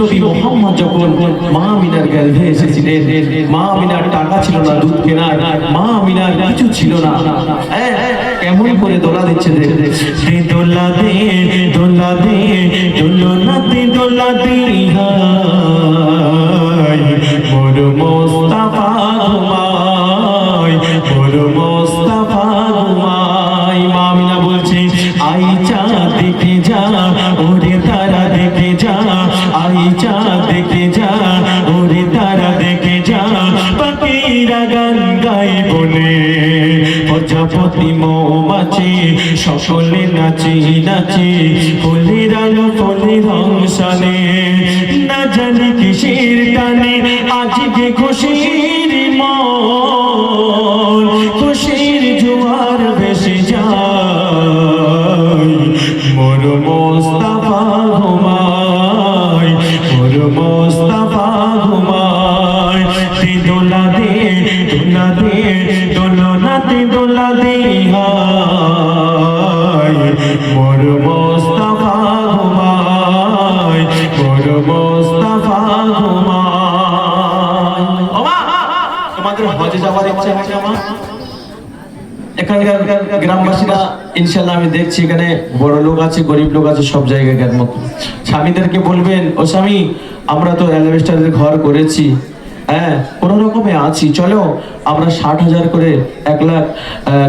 নবী মোহাম্মদ যখন মা মিনার গর্ভে এসেছিলেন মা মিনার টাকা ছিল না দুধ কেনার মা মিনার কিছু ছিল না। হ্যাঁ, কেমন করে দোলা দিচ্ছে দেখ দে দোলা দে দোলা দে দোলা দে হায় মোর মোস্তাফা সকলে নাচি নাচি ফুলের আলো ফুলের ধ্বংসানে না জানি কিসের টানে আজকে খুশির মন। গ্রামবাসীরা ইনশাল্লাহ আমি দেখছি এখানে বড় আছে, গরিব লোক আছে, সব জায়গায় মতো স্বামীদেরকে বলবেন, ও স্বামী, আমরা তো অ্যালভেস্টারের ঘর করেছি। হ্যাঁ কোনো রকমে আছি। চলো, আমরা ষাট হাজার করে এক লাখ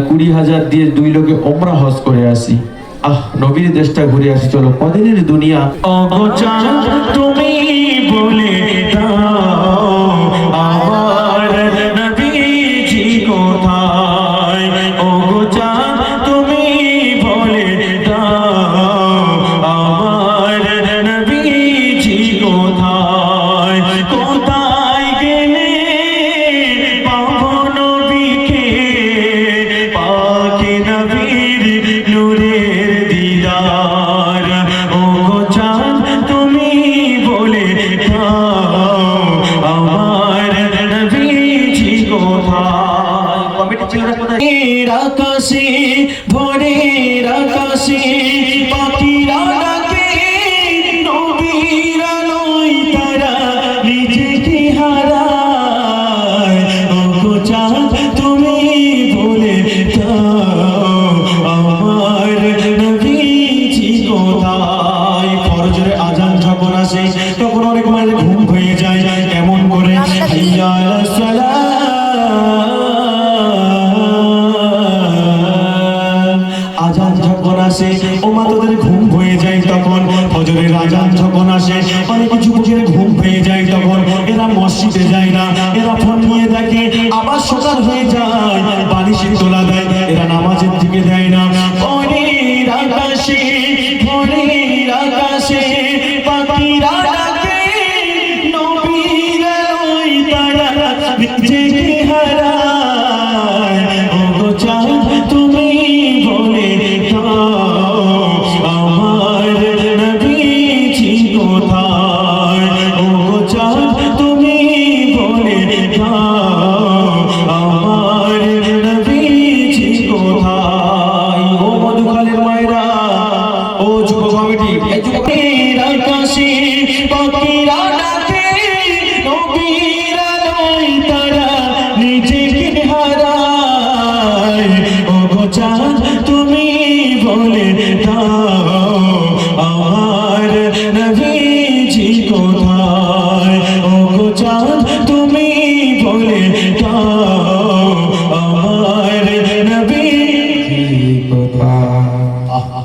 কুড়ি হাজার দিয়ে দুই লোকে ওমরা হজ করে আসি। আহ নবীর দেশটা ঘুরে আসি চলো। কদিনের দুনিয়া? তুমি বলে না এরা ফোন দেখে, আবার সকাল হয়ে যায়, বালিশে তোলা দেয়, এরা নামাজের দিকে দেয় না। ভোরের আকাশে ভোরের আকাশে হারায়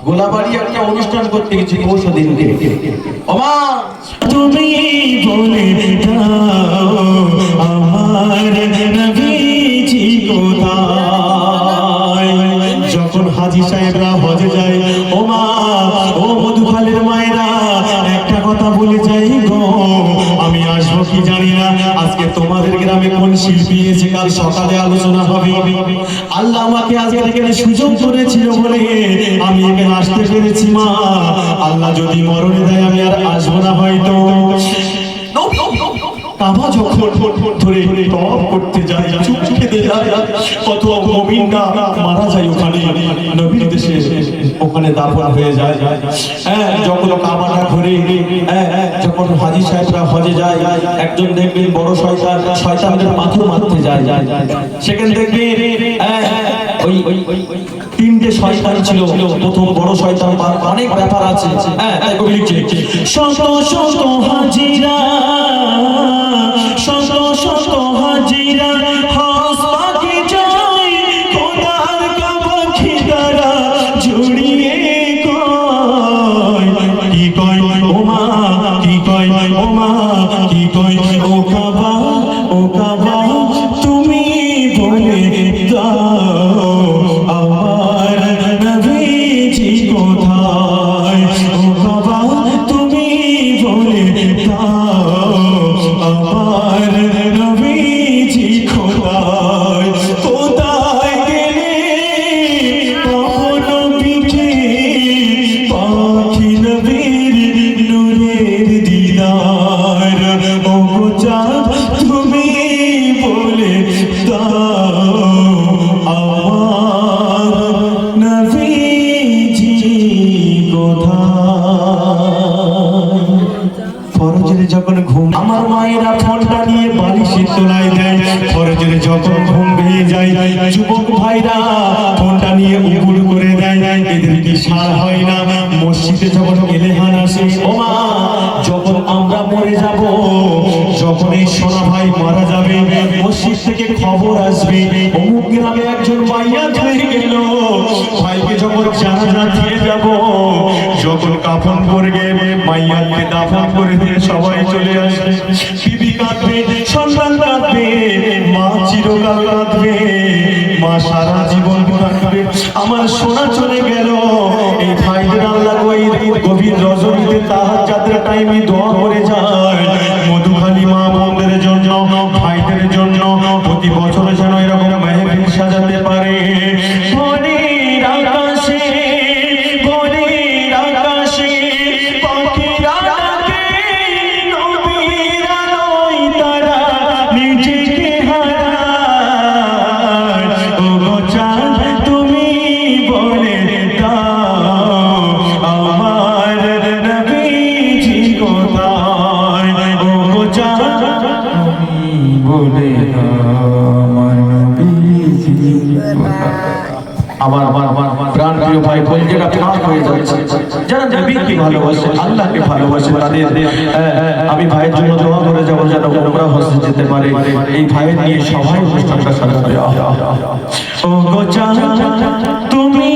গোলাবাড়ি একটা অনুষ্ঠান করতে গেছি পৌষ দিন তুমি বলে আমার নবীজি কোথায়? যখন হাজি সাহেবরা হজে যায় কোন শিল্পী এসে কাল সকালে আলোচনা হবে। আল্লাহ আমাকে আজকে এখানে সুযোগ করেছিল বলে আমি এখানে আসতে পেরেছি, মা। আল্লাহ যদি মরণে দেয়, আমি আর আসব না হয়তো। যখন ওখানে। নবীর হয়ে যায়। হ্যাঁ যখন কাবাটা ঘুরে যখন হাজি সাহেবরা হজে যায় একজন দেখবেন বড় শয়তান শয়তানের পাথর মারতে যায়। সেখানে দেখবে হ্যাঁ, ওই তিনটে শয়তান ছিল। প্রথম বড় শয়তান অনেক ব্যাপার আছে। হ্যাঁ কবি লিখছে শত শত হাজিরা ফরজের যখন ঘুম আমার মায়েরা ফোনটা নিয়ে বালিশের তোলায় দেয়। ফরজের যখন ঘুম ভেঙে যায়, যুবক ভাইরা ফোনটা নিয়ে উগুল করে দেয়। এদের কি সার হয় না? মসজিদে যখন এলেহান আসে, ও মা, যখন আমরা মরে যাব, যখন এই সোনা ভাই মারা যাবে, মসজিদ থেকে খবর আসবে, অমুক গ্রামে একজন মাইয়া হয়ে গেল। ভাইকে যখন জানাজা দিয়ে যাব, যখন কাফন পরে মাইয়াকে দাফন করে দিয়ে সবাই চলে আসে। বিবি কাঁদবে, সন্তান কাঁদবে, মা চিরকাল কাঁদবে, মা সারা জীবন কাঁদবে। আমার সোনা চলে গেল, এই ভাইদের আল্লাহ গভীর রজনীতে তাহার যাত্রা টাইমে দোয়া করে আমি ভাইয়ের জন্য দোয়া করে যাব যেন ওমরা হজে যেতে পারে। এই ভাইয়ের নিয়ে সবাই অনুষ্ঠানটা তুমি